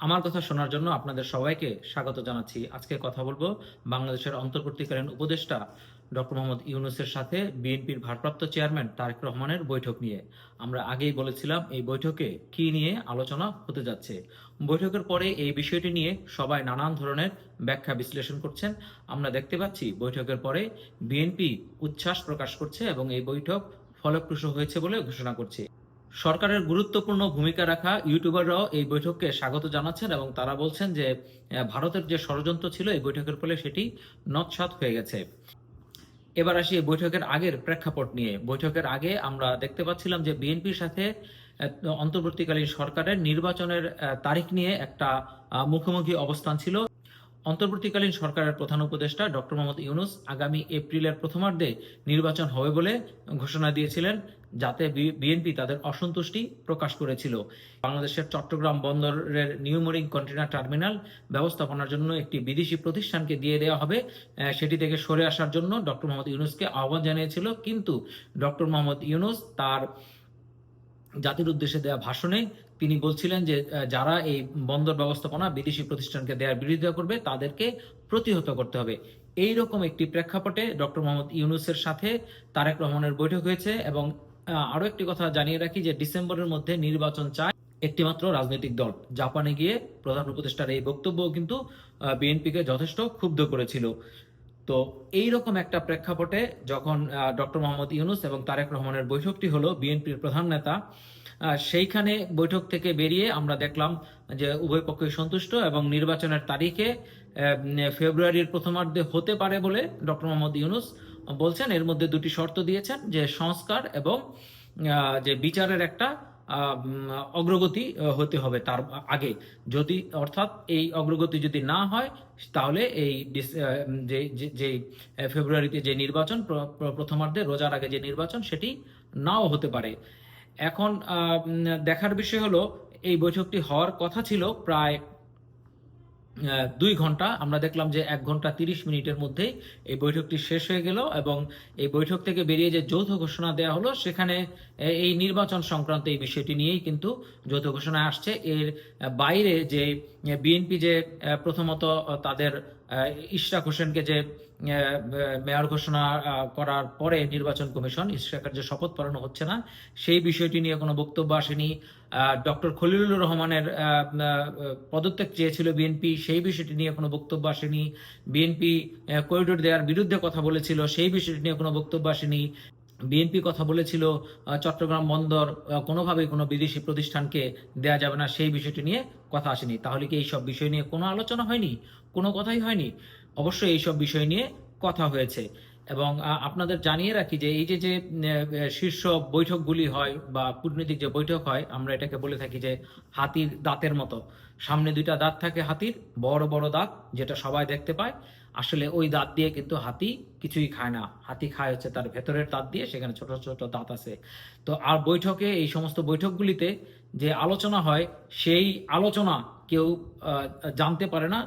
আমার কথা শোনার জন্য আপনাদের সবাইকে স্বাগত জানাচ্ছি। আজকে কথা বলব বাংলাদেশের অন্তর্বর্তীকালীন উপদেষ্টা ডক্টর মোহাম্মদ ইউনুসের সাথে বিএনপির ভারপ্রাপ্ত চেয়ারম্যান তারেক রহমানের বৈঠক নিয়ে। আমরা আগেই বলেছিলাম এই বৈঠকে কি নিয়ে আলোচনা হতে যাচ্ছে। বৈঠকের পরে এই বিষয়টি নিয়ে সবাই নানান ধরনের ব্যাখ্যা বিশ্লেষণ করছেন। আমরা দেখতে পাচ্ছি বৈঠকের পরে বিএনপি উচ্ছ্বাস প্রকাশ করছে এবং এই বৈঠক ফলপ্রসূ হয়েছে বলে ঘোষণা করছে। সরকারের গুরুত্বপূর্ণ ভূমিকা রাখা ইউটিউবাররাও এই বৈঠককে স্বাগত জানাচ্ছেন এবং তারা বলছেন যে ভারতের যে ষড়যন্ত্র ছিল এই বৈঠকের ফলে সেটি নৎসাৎ হয়ে গেছে। এবার আসি বৈঠকের আগের প্রেক্ষাপট নিয়ে। বৈঠকের আগে আমরা দেখতে পাচ্ছিলাম যে বিএনপির সাথে অন্তর্বর্তীকালীন সরকারের নির্বাচনের তারিখ নিয়ে একটা মুখোমুখি অবস্থান ছিল। অন্তর্বর্তীকালীন সরকারের প্রধান উপদেষ্টা ডক্টর মোহাম্মদ ইউনুস আগামী এপ্রিলের প্রথমার্ধে নির্বাচন হবে বলে ঘোষণা দিয়েছিলেন। যাতে বিএনপি তাদের অসন্তুষ্টি প্রকাশ করেছিল। বাংলাদেশের চট্টগ্রাম বন্দরের নিউমোরিং কন্টেনার টার্মিনাল ব্যবস্থাপনার জন্য একটি বিদেশি প্রতিষ্ঠানকে দিয়ে দেওয়া হবে। সেটি থেকে সরে আসার জন্য ডক্টর মোহাম্মদ ইউনুসকে আহ্বান জানিয়েছিল। কিন্তু ডক্টর মোহাম্মদ ইউনুস তার জাতির উদ্দেশ্যে দেওয়া ভাষণে তিনি বলছিলেন যে যারা এই বন্দর ব্যবস্থাপনা বিদেশি প্রতিষ্ঠানকে দেওয়ার বিরোধিতা করবে, তাদেরকে প্রতিহত করতে হবে। এই রকম একটি প্রেক্ষাপটে ডক্টর মোহাম্মদ ইউনুসের সাথে তারেক রহমানের বৈঠক হয়েছে এবং আরও একটি কথা জানিয়ে রাখি যে ডিসেম্বরের মধ্যে নির্বাচন চায় একটিমাত্র রাজনৈতিক দল। জাপানে গিয়ে প্রধান উপদেষ্টার এই বক্তব্য কিন্তু বিএনপিকে যথেষ্ট ক্ষুব্ধ করেছিল। তো এই রকম একটা প্রেক্ষাপটে যখন ডক্টর মোহাম্মদ ইউনুস এবং তারেক রহমানের বৈঠকটি হলো বিএনপির প্রধান নেতা সেইখানে বৈঠক থেকে বেরিয়ে আমরা দেখলাম যে উভয় পক্ষই সন্তুষ্ট এবং নির্বাচনের তারিখে ফেব্রুয়ারির প্রথমার্ধে হতে পারে বলে ডক্টর মোহাম্মদ ইউনুস বলছেন, এর মধ্যে দুটি শর্ত দিয়েছেন, যে সংস্কার এবং যে বিচারের একটা অগ্রগতি হতে হবে তার আগে। যদি, অর্থাৎ এই অগ্রগতি যদি না হয়, তাহলে এই যে ফেব্রুয়ারিতে যে নির্বাচন, প্র- প্র- প্রথমার্ধে রোজার আগে যে নির্বাচন, সেটি নাও হতে পারে। এখন দেখার বিষয় হলো, এই বৈঠকটি হওয়ার কথা ছিল প্রায় দুই ঘণ্টা। আমরা দেখলাম যে এক ঘণ্টা তিরিশ মিনিটের মধ্যেই এই বৈঠকটি শেষ হয়ে গেল এবং এই বৈঠক থেকে বেরিয়ে যে যৌথ ঘোষণা দেওয়া হলো, সেখানে এই নির্বাচন সংক্রান্ত এই বিষয়টি নিয়েই কিন্তু যৌথ ঘোষণা আসছে। এর বাইরে যে বিএনপি যে প্রথমত তাদের ইশরাক হোসেনকে যে মেয়র ঘোষণা করার পরে নির্বাচন কমিশন, ইশরাকের যে শপথ পড়ানো হচ্ছে না, সেই বিষয়টি নিয়ে কোনো বক্তব্য আসেনি। ডক্টর খলিলুর রহমানের পদত্যাগ চেয়েছিল বিএনপি, সেই বিষয়টি নিয়ে কোনো বক্তব্য আসেনি। বিএনপি করিডোর দেওয়ার বিরুদ্ধে কথা বলেছিল, সেই বিষয়টি নিয়ে কোনো বক্তব্য আসেনি। বিএনপি কথা বলেছিল চট্টগ্রাম বন্দর আহ, কোনোভাবেই কোনো বিদেশি প্রতিষ্ঠানকে দেয়া যাবে না সেই বিষয়টি নিয়ে কথা আসেনি। তাহলে কি এইসব বিষয় নিয়ে কোনো আলোচনা হয়নি? কোনো কথাই হয়নি? অবশ্যই এইসব বিষয় নিয়ে কথা হয়েছে। এবং আপনাদের জানিয়ে রাখি যে এই যে যে শীর্ষ বৈঠকগুলি হয় বা কূটনৈতিক যে বৈঠক হয় আমরা এটাকে বলে থাকি যে হাতির দাঁতের মতো। সামনে দুইটা দাঁত থাকে হাতির বড় বড় দাঁত যেটা সবাই দেখতে পায়। আসলে ওই দাঁত দিয়ে কিন্তু হাতি কিছুই খায় না। হাতি খায় হচ্ছে তার ভেতরের দাঁত দিয়ে, সেখানে ছোট ছোট দাঁত আছে। তো আর বৈঠকে, এই সমস্ত বৈঠকগুলিতে যে আলোচনা হয়, সেই আলোচনা কেউ জানতে পারে না।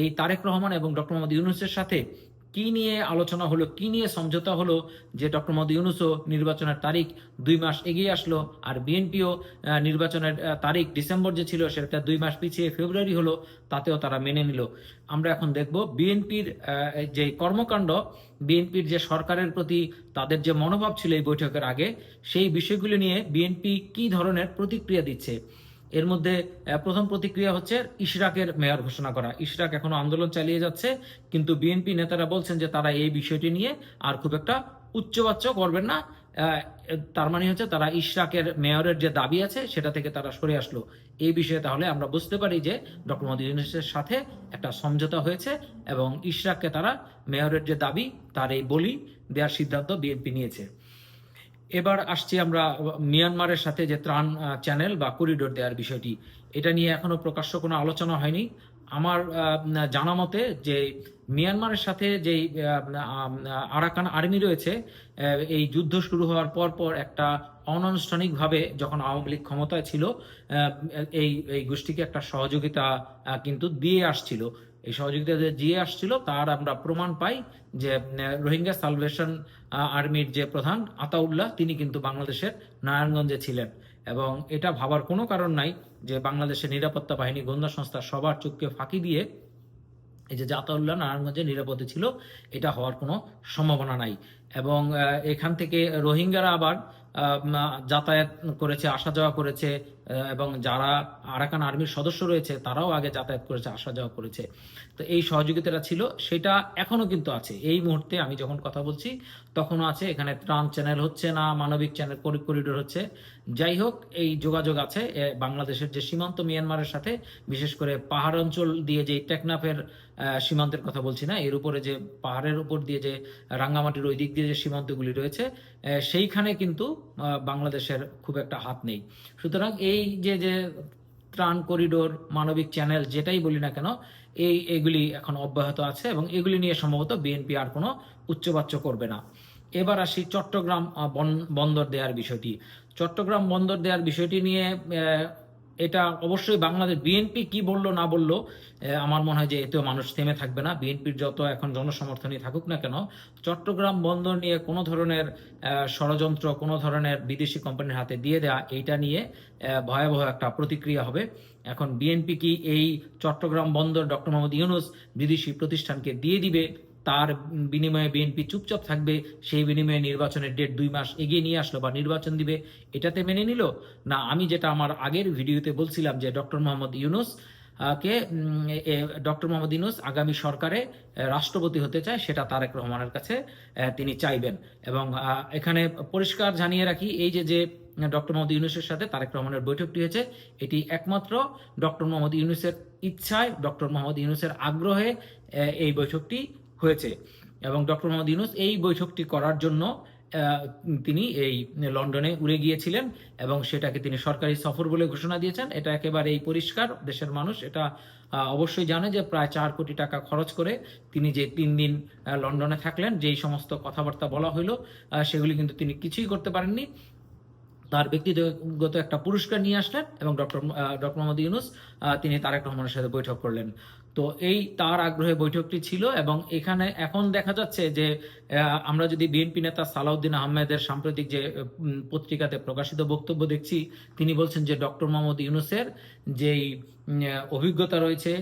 এই তারেক রহমান এবং ডক্টর মোহাম্মদ ইউনুসের সাথে কি নিয়ে আলোচনা হলো, কি নিয়ে সমঝোতা হলো, যে ডক্টর মোহাম্মদ ইউনুসও নির্বাচনের তারিখ দুই মাস এগিয়ে আসলো, আর বিএনপিও নির্বাচনের তারিখ ডিসেম্বর যে ছিল সেটা দুই মাস পিছিয়ে ফেব্রুয়ারি হলো, তাতেও তারা মেনে নিল। আমরা এখন দেখব বিএনপির যে কর্মকাণ্ড, বিএনপির যে সরকারের প্রতি তাদের যে মনোভাব ছিল এই বৈঠকের আগে, সেই বিষয়গুলি নিয়ে বিএনপি কি ধরনের প্রতিক্রিয়া দিচ্ছে? এর মধ্যে প্রথম প্রতিক্রিয়া হচ্ছে ইশরাকের মেয়র ঘোষণা করা। ইশরাক এখনও আন্দোলন চালিয়ে যাচ্ছে, কিন্তু বিএনপি নেতারা বলছেন যে তারা এই বিষয়টি নিয়ে আর খুব একটা উচ্চবাচ্য করবেন না। তার মানে হচ্ছে তারা ইশরাকের মেয়রের যে দাবি আছে, সেটা থেকে তারা সরে আসলো। এই বিষয়ে তাহলে আমরা বুঝতে পারি যে ডক্টর মোহাম্মদ ইউনুসের সাথে একটা সমঝোতা হয়েছে এবং ইশরাককে তারা মেয়রের যে দাবি, তার এই বলি দেওয়ার সিদ্ধান্ত বিএনপি নিয়েছে। এবার আসছি আমরা, মিয়ানমারের সাথে যে ত্রাণ চ্যানেল বা করিডোর দেওয়ার বিষয়টি, এটা নিয়ে এখনও প্রকাশ্য কোনো আলোচনা হয়নি। আমার জানা মতে যে মিয়ানমারের সাথে যে আরাকান আর্মি রয়েছে এই যুদ্ধ শুরু হওয়ার পর পর একটা অনানুষ্ঠানিকভাবে যখন আওয়ামী লীগ ক্ষমতায় ছিল এই এই গোষ্ঠীকে একটা সহযোগিতা কিন্তু দিয়ে আসছিল। এই সহযোগিতা যে দিয়ে আসছিল, তার আমরা প্রমাণ পাই যে রোহিঙ্গা সালভেশন আর্মির যে প্রধান আতাউল্লাহ, তিনি কিন্তু বাংলাদেশের নারায়ণগঞ্জে ছিলেন। এবং এটা ভাবার কোনো কারণ নাই যে, বাংলাদেশের নিরাপত্তা বাহিনী গোয়েন্দা সংস্থা সবার চোখকে ফাঁকি দিয়ে এই যে জাতাউল্লাহ নারায়ণগঞ্জে নিরাপদে ছিল, এটা হওয়ার কোনো সম্ভাবনা নাই। এবং এখান থেকে রোহিঙ্গারা আবার যাতায়াত করেছে আসা যাওয়া করেছে এবং যারা আরাকান আর্মির সদস্য রয়েছে, তারাও আগে যাতায়াত করেছে, আসা যাওয়া করেছে। তো এই সহযোগিতাটা ছিল, সেটা এখনও কিন্তু আছে। এই মুহূর্তে আমি যখন কথা বলছি, তখনও আছে। এখানে ত্রাণ চ্যানেল হচ্ছে না, মানবিক চ্যানেল করিডোর হচ্ছে। যাই হোক, এই যোগাযোগ আছে বাংলাদেশের যে সীমান্ত মিয়ানমারের সাথে, বিশেষ করে পাহাড় অঞ্চল দিয়ে যে টেকনাফের সীমান্তের কথা বলছি না, এর উপরে যে পাহাড়ের উপর দিয়ে যে রাঙ্গামাটির ওই দিক দিয়ে যে সীমান্তগুলি রয়েছে সেইখানে কিন্তু বাংলাদেশের খুব একটা হাত নেই। সুতরাং এই যে যে ত্রাণ করিডোর, মানবিক চ্যানেল যেটাই বলি না কেন, এই, এগুলি এখন অব্যাহত আছে এবং এগুলি নিয়ে সম্ভবত বিএনপি আর কোনো উচ্চবাচ্য করবে না। এবার আসি চট্টগ্রাম বন্দর দেওয়ার বিষয়টি। চট্টগ্রাম বন্দর দেওয়ার বিষয়টি নিয়ে এটা অবশ্যই বাংলাদেশ বিএনপি কি বলল, না বলল আমার মনে হয় যে এতেও মানুষ থেমে থাকবে না। বিএনপির যত এখন জনসমর্থনই থাকুক না কেন, চট্টগ্রাম বন্দর নিয়ে কোনো ধরনের ষড়যন্ত্র, কোনো ধরনের বিদেশি কোম্পানির হাতে দিয়ে দেওয়া এইটা নিয়ে ভয়াবহ একটা প্রতিক্রিয়া হবে। এখন বিএনপি কি এই চট্টগ্রাম বন্দর ডক্টর মোহাম্মদ ইউনুস বিদেশি প্রতিষ্ঠানকে দিয়ে দিবে? তার বিনিময়ে বিএনপি চুপচাপ থাকবে, সেই বিনিময়ে নির্বাচনের ডেট দুই মাস এগিয়ে নিয়ে আসলো বা নির্বাচন দিবে, এটাতে মেনে নিল? না, আমি যেটা আমার আগের ভিডিওতে বলছিলাম যে ডক্টর মোহাম্মদ ইউনুস কে ডক্টর মোহাম্মদ ইউনুস আগামী সরকারে রাষ্ট্রপতি হতে চায়, সেটা তারেক রহমানের কাছে তিনি চাইবেন। এবং এখানে পরিষ্কার জানিয়ে রাখি, এই যে যে ডক্টর মোহাম্মদ ইউনুসের সাথে তারেক রহমানের বৈঠকটি হয়েছে, এটি একমাত্র ডক্টর মোহাম্মদ ইউনুসের ইচ্ছায়, ডক্টর মোহাম্মদ ইউনুসের আগ্রহে এই বৈঠকটি হয়েছে। এবং ডক্টর মোহাম্মদ ইউনুস এই বৈঠকটি করার জন্য তিনি এই লন্ডনে উড়ে গিয়েছিলেন এবং সেটাকে তিনি সরকারি সফর বলে ঘোষণা দিয়েছেন। এটা একেবারেই পরিষ্কার, দেশের মানুষ এটা অবশ্যই জানে যে প্রায় চার কোটি টাকা খরচ করে তিনি যে তিন দিন লন্ডনে থাকলেন, যেই সমস্ত কথাবার্তা বলা হইল সেগুলি কিন্তু তিনি কিছুই করতে পারেননি। তার ব্যক্তিগত একটা পুরস্কার নিয়ে আসলেন এবং ডক্টর ডক্টর মোহাম্মদ ইউনুস তিনি তারেক রহমানের সাথে বৈঠক করলেন। তো এই তার আগ্রহে বৈঠকটি ছিল এবং এখানে এখন দেখা যাচ্ছে যে আমরা যদি বিএনপি নেতা সালাউদ্দিন আহমেদের সাম্প্রতিক যে পত্রিকাতে প্রকাশিত বক্তব্য দেখছি, তিনি বলছেন যে, ডক্টর মোহাম্মদ ইউনুসের যেই অভিজ্ঞতা রয়েছে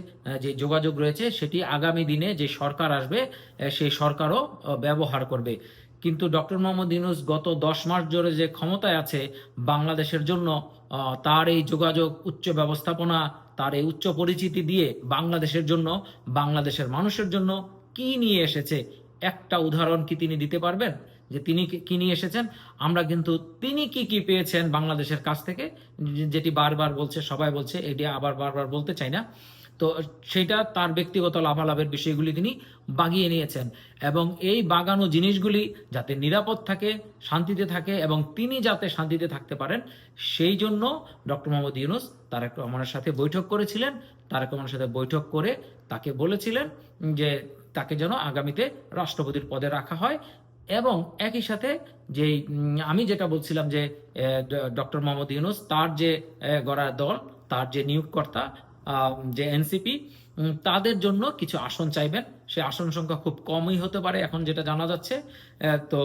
যে যোগাযোগ রয়েছে, সেটি আগামী দিনে যে সরকার আসবে সেই সরকারও ব্যবহার করবে। কিন্তু ডক্টর মোহাম্মদ ইউনুস গত দশ মাস ধরে যে ক্ষমতায় আছে, বাংলাদেশের জন্য তার এই যোগাযোগ উচ্চ ব্যবস্থাপনা, তার এই উচ্চ পরিচিতি দিয়ে বাংলাদেশের জন্য, বাংলাদেশের মানুষের জন্য কি নিয়ে এসেছে? একটা উদাহরণ কি তিনি দিতে পারবেন? যে তিনি কি- নিয়ে এসেছেন? আমরা কিন্তু তিনি কি কি পেয়েছেন বাংলাদেশের কাছ থেকে? যেটি বারবার বলছে, সবাই বলছে, এটি আবার বারবার বলতে চাই না। তো সেটা তার ব্যক্তিগত লাভালাভের বিষয়গুলি তিনি বাগিয়ে নিয়েছেন। এবং এই বাগানো জিনিসগুলি যাতে নিরাপদ থাকে শান্তিতে থাকে এবং তিনি যাতে শান্তিতে থাকতে পারেন সেই জন্য ডক্টর মোহাম্মদ ইউনুস তারেক রহমানের সাথে বৈঠক করেছিলেন। তারেক রহমানের সাথে বৈঠক করে তাকে বলেছিলেন যে তাকে যেন আগামীতে রাষ্ট্রপতির পদে রাখা হয়। এবং একই সাথে যে আমি যেটা বলছিলাম যে ডক্টর মোহাম্মদ ইউনুস তার যে আহ, গড়া দল তার যে নিয়োগকর্তা যে এনসিপি তাদের জন্য কিছু আসন চাইবেন। সে আসন সংখ্যা খুব কমই হতে পারে, এখন যেটা জানা যাচ্ছে। তো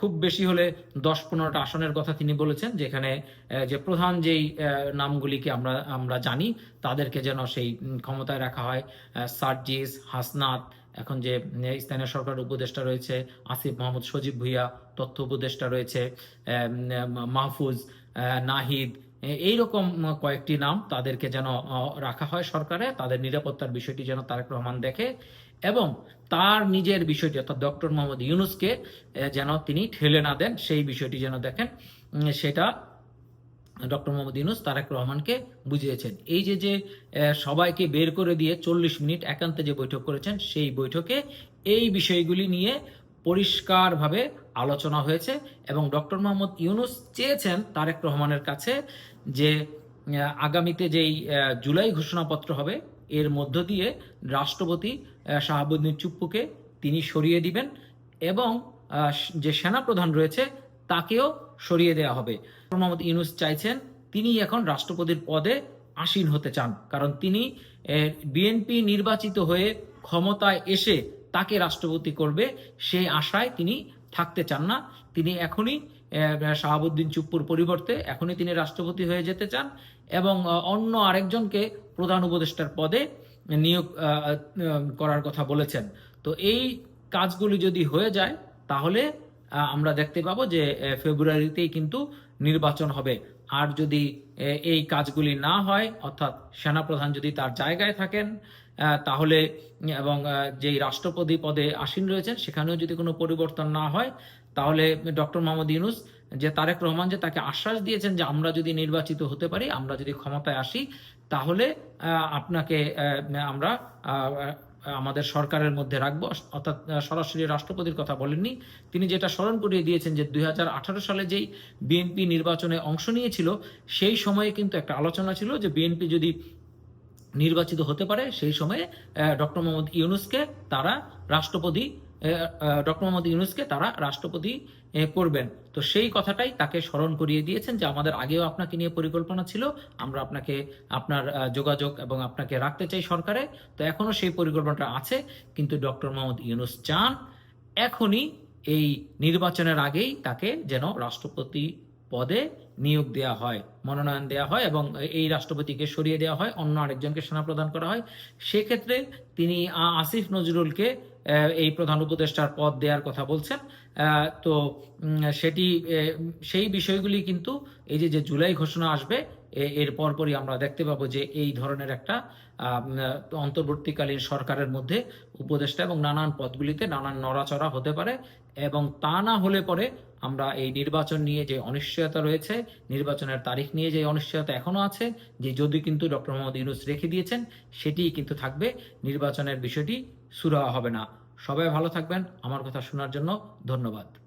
খুব বেশি হলে দশ পনেরোটা আসনের কথা তিনি বলেছেন, যেখানে যে প্রধান যেই নামগুলিকে আমরা আমরা জানি, তাদেরকে যেন সেই ক্ষমতায় রাখা হয়। সার্জিস, হাসনাত, এখন যে স্থানীয় সরকার উপদেষ্টা রয়েছে, আসিফ মোহাম্মদ সজীব ভুইয়া, তথ্য উপদেষ্টা রয়েছে মাহফুজ নাহিদ এইরকম কয়েকটি নাম তাদেরকে যেন রাখা হয় সরকারে, তাদের নিরাপত্তার বিষয়টি যেন তারেক রহমান দেখে এবং তার নিজের বিষয়টি অর্থাৎ ডক্টর মোহাম্মদ ইউনুসকে যেন তিনি ঠেলে না দেন, সেই বিষয়টি যেন দেখেন সেটা ডক্টর মোহাম্মদ ইউনুস তারেক রহমানকে বুঝিয়েছেন। এই যে যে সবাইকে বের করে দিয়ে চল্লিশ মিনিট একান্তে যে বৈঠক করেছেন, সেই বৈঠকে এই বিষয়গুলি নিয়ে পরিষ্কারভাবে আলোচনা হয়েছে এবং ডক্টর মোহাম্মদ ইউনুস চেয়েছেন তারেক রহমানের কাছে যে আগামীতে যেই জুলাই ঘোষণাপত্র হবে, এর মধ্য দিয়ে রাষ্ট্রপতি শাহাবুদ্দিন চুপ্পুকে তিনি সরিয়ে দিবেন এবং যে সেনাপ্রধান রয়েছে তাকেও সরিয়ে দেওয়া হবে। মোহাম্মদ ইউনুস চাইছেন তিনি এখন রাষ্ট্রপতির পদে আসীন হতে চান, কারণ তিনি বিএনপি নির্বাচিত হয়ে ক্ষমতায় এসে তাকে রাষ্ট্রপতি করবে সেই আশায় তিনি থাকতে চান না। তিনি এখনই শাহাবুদ্দিন চুপ্পুর পরিবর্তে এখনই তিনি রাষ্ট্রপতি হয়ে যেতে চান এবং অন্য আরেকজনকে প্রধান উপদেষ্টার পদে নিয়োগ করার কথা বলেছেন। তো এই কাজগুলি যদি হয়ে যায়, তাহলে আমরা দেখতে পাবো যে ফেব্রুয়ারিতেই কিন্তু নির্বাচন হবে। আর যদি এই কাজগুলি না হয়, অর্থাৎ সেনাপ্রধান যদি তার জায়গায় থাকেন তাহলে, এবং যেই রাষ্ট্রপতি পদে আসীন রয়েছেন, সেখানেও যদি কোনো পরিবর্তন না হয়, তাহলে ডক্টর মোহাম্মদ ইউনুস যে তারেক রহমান যে তাকে আশ্বাস দিয়েছেন যে আমরা যদি নির্বাচিত হতে পারি, আমরা যদি ক্ষমতায় আসি, তাহলে আপনাকে আমরা আমাদের সরকারের মধ্যে রাখব। অর্থাৎ সরাসরি রাষ্ট্রপতির কথা বলেননি। তিনি যেটা স্মরণ করিয়ে দিয়েছেন যে দুই হাজার আঠারো সালে যেই বিএনপি নির্বাচনে অংশ নিয়েছিল, সেই সময়ে কিন্তু একটা আলোচনা ছিল যে বিএনপি যদি নির্বাচিত হতে পারে, সেই সময়ে ডক্টর মোহাম্মদ ইউনুসকে তারা রাষ্ট্রপতি ডক্টর মোহাম্মদ ইউনুসকে তারা রাষ্ট্রপতি করবেন। তো সেই কথাটাই তাকে স্মরণ করিয়ে দিয়েছেন যে আমাদের আগেও আপনাকে নিয়ে পরিকল্পনা ছিল, আমরা আপনাকে, আপনার যোগাযোগ এবং আপনাকে রাখতে চাই সরকারে। তো এখনও সেই পরিকল্পনাটা আছে, কিন্তু ডক্টর মোহাম্মদ ইউনুস চান এখনই এই নির্বাচনের আগেই তাকে যেন রাষ্ট্রপতি পদে নিয়োগ দেওয়া হয়, মনোনয়ন দেওয়া হয় এবং এই রাষ্ট্রপতিকে সরিয়ে দেওয়া হয়, অন্য আরেকজনকে সেনা প্রদান করা হয়। সেক্ষেত্রে তিনি আসিফ নজরুলকে এই প্রধান উপদেষ্টার পদ দেওয়ার কথা বলছেন। তো সেটি সেই বিষয়গুলি কিন্তু এই যে জুলাই ঘোষণা আসবে এর পরপরই আমরা দেখতে পাবো যে এই ধরনের একটা অন্তর্বর্তীকালীন সরকারের মধ্যে উপদেষ্টা এবং নানান পদগুলিতে নানান নড়াচড়া হতে পারে এবং তা না হলে পরে আমরা এই নির্বাচন নিয়ে যে অনিশ্চয়তা রয়েছে, নির্বাচনের তারিখ নিয়ে যে অনিশ্চয়তা এখনও আছে, যে যদি কিন্তু ডক্টর মোহাম্মদ ইউনুস রেখে দিয়েছেন সেটি কিন্তু থাকবে। নির্বাচনের বিষয়টি সুরাহা হবে না। সবাই ভালো থাকবেন। আমার কথা শোনার জন্য ধন্যবাদ।